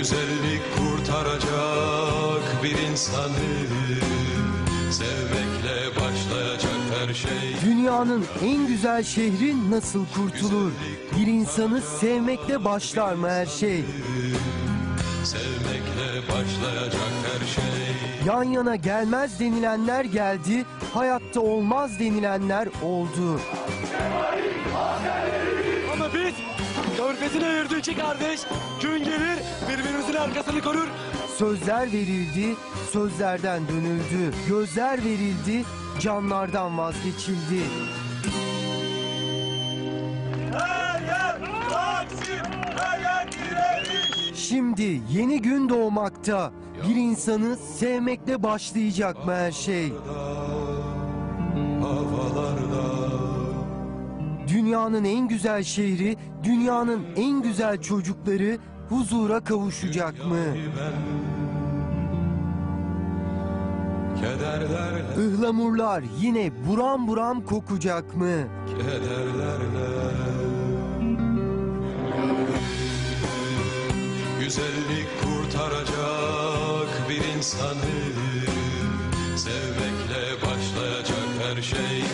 Güzellik kurtaracak bir insanı Sevmekle başlayacak her şey Dünyanın en güzel şehri nasıl kurtulur? Bir insanı sevmekle başlar mı her şey? Sevmekle başlayacak her şey Yan yana gelmez denilenler geldi, hayatta olmaz denilenler oldu. Ama biz körfezine yürüdük ki kardeş. Gün arkasını korur. Sözler verildi, sözlerden dönüldü. Gözler verildi, canlardan vazgeçildi. Şimdi yeni gün doğmakta. Bir insanı sevmekle başlayacak mı her şey? Havalarda Dünyanın en güzel şehri, dünyanın en güzel çocukları huzura kavuşacak mı? Ihlamurlar yine buram buram kokacak mı? kederlerle Güzellik kurtaracak bir insanı Sevmekle başlayacak her şey